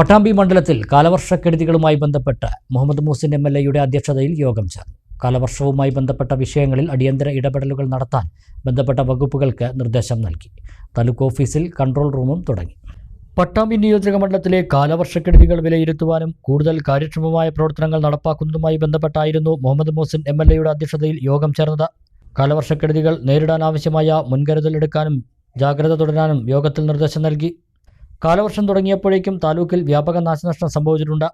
പട്ടാമ്പി മണ്ഡലത്തിൽ കാലവർഷക്കെടുതികളുമായി ബന്ധപ്പെട്ട് Muhammad Muhsin M L എയുടെ അധ്യക്ഷതയിൽ യോഗം ചേർന്നു. കാലവർഷവുമായി ബന്ധപ്പെട്ട വിഷയങ്ങളിൽ അടിയന്തര ഇടപെടലുകൾ നടത്താൻ ബന്ധപ്പെട്ട വകുപ്പുകൾക്ക് നിർദ്ദേശം നൽകി. താലൂക്ക് ഓഫീസിൽ കൺട്രോൾ റൂമും തുടങ്ങി. പട്ടാമ്പി നിയോജക മണ്ഡലത്തിലെ കാലവർഷക്കെടുതികൾ വിലയിരുത്തുവാനും കൂടുതൽ കാര്യക്ഷമമായ പ്രവർത്തനങ്ങൾ നടപ്പാക്കുന്നതുമായി ബന്ധപ്പെട്ടായിരുന്നു മുഹമ്മദ് മൂസിൻ എം എൽ എയുടെ അധ്യക്ഷതയിൽ യോഗം ചേർന്നത്. കാലവർഷക്കെടുതികൾ നേരിടാനാവശ്യമായ മുൻകരുതൽ എടുക്കാനും ജാഗ്രത തുടരാനും യോഗത്തിൽ നിർദ്ദേശം നൽകി. കാലവർഷം തുടങ്ങിയപ്പോഴേക്കും താലൂക്കിൽ വ്യാപക നാശനഷ്ടം സംഭവിച്ചിട്ടുണ്ട്.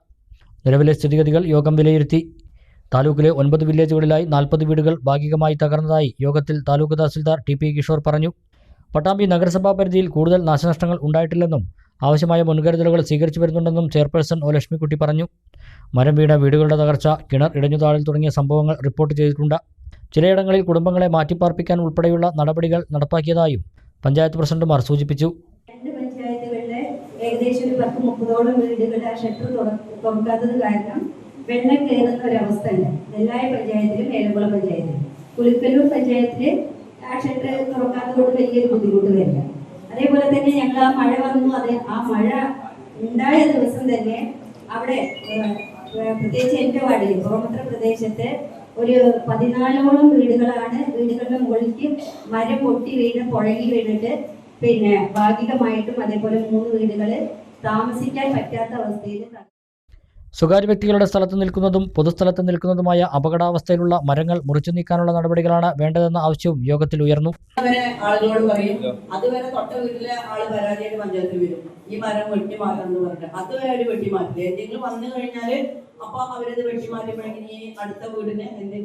നിലവിലെ സ്ഥിതിഗതികൾ യോഗം വിലയിരുത്തി. താലൂക്കിലെ ഒൻപത് വില്ലേജുകളിലായി നാൽപ്പത് വീടുകൾ ഭാഗികമായി തകർന്നതായി യോഗത്തിൽ താലൂക്ക് തഹസിൽദാർ ടി പി കിഷോർ പറഞ്ഞു. പട്ടാമ്പി നഗരസഭാ പരിധിയിൽ കൂടുതൽ നാശനഷ്ടങ്ങൾ ഉണ്ടായിട്ടില്ലെന്നും ആവശ്യമായ മുൻകരുതലുകൾ സ്വീകരിച്ചു വരുന്നുണ്ടെന്നും ചെയർപേഴ്സൺ ഒ ലക്ഷ്മിക്കുട്ടി പറഞ്ഞു. മരം വീണ വീടുകളുടെ തകർച്ച കിണർ ഇടഞ്ഞുതാഴൽ തുടങ്ങിയ സംഭവങ്ങൾ റിപ്പോർട്ട് ചെയ്തിട്ടുണ്ട്. ചിലയിടങ്ങളിൽ കുടുംബങ്ങളെ മാറ്റിപ്പാർപ്പിക്കാൻ ഉൾപ്പെടെയുള്ള നടപടികൾ നടപ്പാക്കിയതായും പഞ്ചായത്ത് പ്രസിഡന്റുമാർ സൂചിപ്പിച്ചു. ഏകദേശം ഒരു പത്ത് മുപ്പതോളം വീടുകളുടെ ആ ഷട്ടർ തുറക്കാത്തത് കാരണം വെള്ളം കയറുന്ന ഒരവസ്ഥ ഉണ്ട് നെല്ലായ പഞ്ചായത്തിലും ഏലക്കുളം പഞ്ചായത്തിലും. പുലിക്കല്ലൂർ പഞ്ചായത്തിൽ ആ ഷട്ടർ തുറക്കാത്തത് കൊണ്ട് വലിയൊരു ബുദ്ധിമുട്ട് വരില്ല. അതേപോലെ തന്നെ ഞങ്ങൾ ആ മഴ വന്നു. അത് ആ മഴ ഉണ്ടായ ദിവസം തന്നെ അവിടെ പ്രത്യേകിച്ച് എന്റെ വാർഡിൽ പുറമത്ര പ്രദേശത്ത് ഒരു പതിനാലോളം വീടുകളാണ് വീടുകളുടെ മുകളിലേക്ക് മരം പൊട്ടി വീണ് പുഴകി വീണിട്ട് പിന്നെ ഭാഗികമായിട്ടും അതേപോലെ മൂന്ന് വീടുകൾ താമസിക്കാൻ പറ്റാത്ത അവസ്ഥയിൽ സ്വകാര്യ വ്യക്തികളുടെ സ്ഥലത്ത് നിൽക്കുന്നതും പൊതുസ്ഥലത്ത് നിൽക്കുന്നതുമായ അപകടാവസ്ഥയിലുള്ള മരങ്ങൾ മുറിച്ചു നീക്കാനുള്ള നടപടികളാണ് വേണ്ടതെന്ന ആവശ്യവും യോഗത്തിൽ ഉയർന്നു. ആളുകളോട് പറയും അതുവരെ തൊട്ട വീട്ടിലെ ആൾ പരാതിയായിട്ട് പഞ്ചായത്തിൽ വരും. ഈ മരം വെട്ടി മാറ്റണം എന്ന് പറഞ്ഞിട്ട്. അതുവരെ അവർ വെട്ടി മാറ്റില്ല എന്തെങ്കിലും വന്നു കഴിഞ്ഞാൽ അപ്പൊ അവരത് വെട്ടി മാറ്റിയപ്പോഴേക്കും ഈ അടുത്ത വീടിന് എന്തെ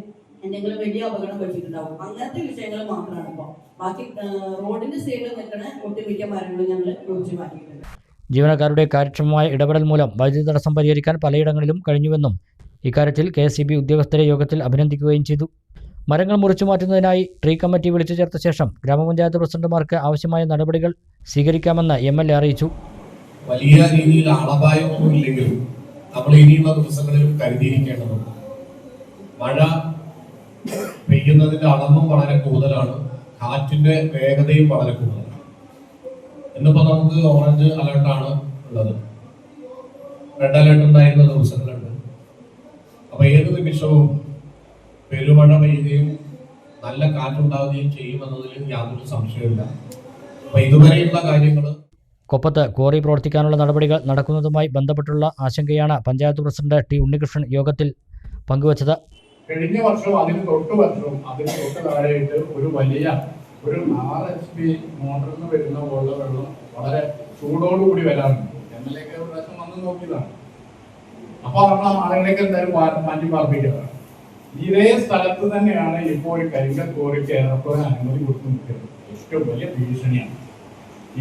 എന്തെങ്കിലും വലിയ അപകടം പറ്റിയിട്ടുണ്ടാവും. അങ്ങനത്തെ വിഷയങ്ങൾ മാത്രമാണ് ഇപ്പൊ. ബാക്കി റോഡിന്റെ സൈഡിൽ നിൽക്കുന്ന ഒട്ടുമിക്ക മരങ്ങളും ഞങ്ങൾ ഒഴിച്ചു മാറ്റിയിട്ടുണ്ട്. ജീവനക്കാരുടെ കാര്യക്ഷമമായ ഇടപെടൽ മൂലം വൈദ്യുതി തടസ്സം പരിഹരിക്കാൻ പലയിടങ്ങളിലും കഴിഞ്ഞുവെന്നും ഇക്കാര്യത്തിൽ കെ എസ് ഉദ്യോഗസ്ഥരെ യോഗത്തിൽ അഭിനന്ദിക്കുകയും ചെയ്തു. മരങ്ങൾ മുറിച്ചു മാറ്റുന്നതിനായി ട്രീ കമ്മിറ്റി വിളിച്ചു ചേർത്ത ശേഷം ഗ്രാമപഞ്ചായത്ത് പ്രസിഡന്റുമാർക്ക് ആവശ്യമായ നടപടികൾ സ്വീകരിക്കാമെന്ന് എം എൽ എ അറിയിച്ചു. വലിയ രീതിയിൽ ഇല്ലെങ്കിലും നമ്മൾ ഇനിയുള്ള ദിവസങ്ങളിൽ കരുതിയിരിക്കേണ്ടതുണ്ട്. മഴ പെയ്യുന്നതിന്റെ അളവും വളരെ കൂടുതലാണ്. കാറ്റിന്റെ വേഗതയും വളരെ കൂടുതലാണ്. ഇന്നിപ്പോ നമുക്ക് ഓറഞ്ച് അലർട്ടാണ് ഉള്ളത്. റെഡ് അലർട്ട് ഉണ്ടായിരുന്ന ദിവസങ്ങളുണ്ട്. അപ്പൊ ഏത് നിമിഷവും പെരുമഴ പെയ്യുകയും നല്ല കാറ്റുണ്ടാവുകയും ചെയ്യുമെന്നതിൽ യാതൊരു സംശയമില്ല അപ്പൊ ഇതുവരെയുള്ള കാര്യങ്ങൾ കൊപ്പത്ത് ക്വാറി പ്രവർത്തിക്കാനുള്ള നടപടികൾ നടക്കുന്നതുമായി ബന്ധപ്പെട്ടുള്ള ആശങ്കയാണ് പഞ്ചായത്ത് പ്രസിഡന്റ് ടി ഉണ്ണികൃഷ്ണൻ യോഗത്തിൽ പങ്കുവച്ചത്. കഴിഞ്ഞ വർഷവും അതിന് തൊട്ട് വർഷവും അതിന് തൊട്ട് താഴെയായിട്ട് ഒരു വലിയ ഒരു ആറ് എച്ച് പി മോട്ടറിൽ നിന്ന് വരുന്ന പോലുള്ള വെള്ളം വളരെ ചൂടോടുകൂടി വരാറുണ്ട്. എം എൽ എ പ്രാവശ്യം വന്ന് നോക്കിയതാണ്. അപ്പൊ നമ്മൾ ആ ആളുകളെയൊക്കെ എന്തായാലും മാറ്റി പാർപ്പിക്കാറാണ് ഇതേ സ്ഥലത്ത് തന്നെയാണ് ഇപ്പോൾ ഒരു കരിങ്കൽ കോറിക്ക് ഏറെക്കുറെ അനുമതി കൊടുത്തു നിൽക്കുന്നത്. ഏറ്റവും വലിയ ഭീഷണിയാണ്.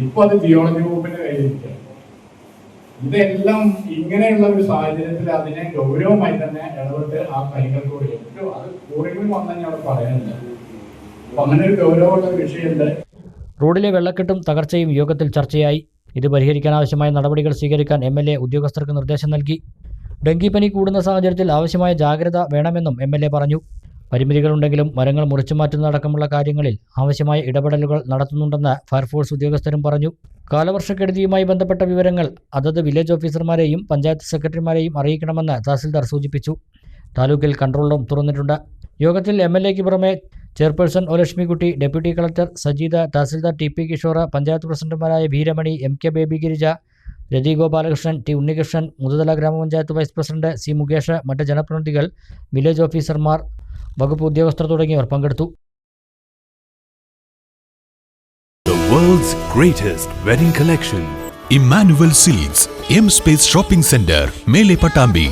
ഇപ്പൊ അത് ജിയോളജി വകുപ്പിന്റെ കയ്യിലിരിക്കുകയാണ്. ഇതെല്ലാം ഇങ്ങനെയുള്ള ഒരു സാഹചര്യത്തിൽ അതിനെ ഗൗരവമായി തന്നെ ഇടപെട്ട് ആ കോറി ഏറ്റവും അത് കൂടുതലും വന്നെ അവിടെ പറയുന്നത് അങ്ങനെ ഒരു ഗൗരവമുള്ള ഒരു വിഷയമുണ്ട്. റോഡിലെ വെള്ളക്കെട്ടും തകർച്ചയും യോഗത്തിൽ ചർച്ചയായി. ഇത് പരിഹരിക്കാൻ ആവശ്യമായ നടപടികൾ സ്വീകരിക്കാൻ എം എൽ എ ഉദ്യോഗസ്ഥർക്ക് നിർദ്ദേശം നൽകി. ഡെങ്കിപ്പനി കൂടുന്ന സാഹചര്യത്തിൽ ആവശ്യമായ ജാഗ്രത വേണമെന്നും എം എൽ എ പറഞ്ഞു. പരിമിതികളുണ്ടെങ്കിലും മരങ്ങൾ മുറിച്ചു മാറ്റുന്നതടക്കമുള്ള കാര്യങ്ങളിൽ ആവശ്യമായ ഇടപെടലുകൾ നടത്തുന്നുണ്ടെന്ന് ഫയർഫോഴ്സ് ഉദ്യോഗസ്ഥരും പറഞ്ഞു. കാലവർഷക്കെടുതിയുമായി ബന്ധപ്പെട്ട വിവരങ്ങൾ അതത് വില്ലേജ് ഓഫീസർമാരെയും പഞ്ചായത്ത് സെക്രട്ടറിമാരെയും അറിയിക്കണമെന്ന് തഹസിൽദാർ സൂചിപ്പിച്ചു. താലൂക്കിൽ കൺട്രോൾ റൂം തുറന്നിട്ടുണ്ട്. യോഗത്തിൽ എം എൽ എക്ക് പുറമെ chairperson O Lakshmikutty deputy collector Sajeetha tahsildar T P Kishore panchayat പ്രസിഡന്റുമാരായ Bhiramani M K Baby Girija Rathi Gopalakrishnan T Unnikrishnan Muthuthala ഗ്രാമപഞ്ചായത്ത് വൈസ് പ്രസിഡന്റ് സി മുകേഷ് മറ്റ് ജനപ്രതിനിധികൾ വില്ലേജ് ഓഫീസർമാർ വകുപ്പ് ഉദ്യോഗസ്ഥർ തുടങ്ങിയവർ പങ്കെടുത്തു world's greatest wedding collection. Emmanuel Silks, M Space Shopping Center, Mele Patambi.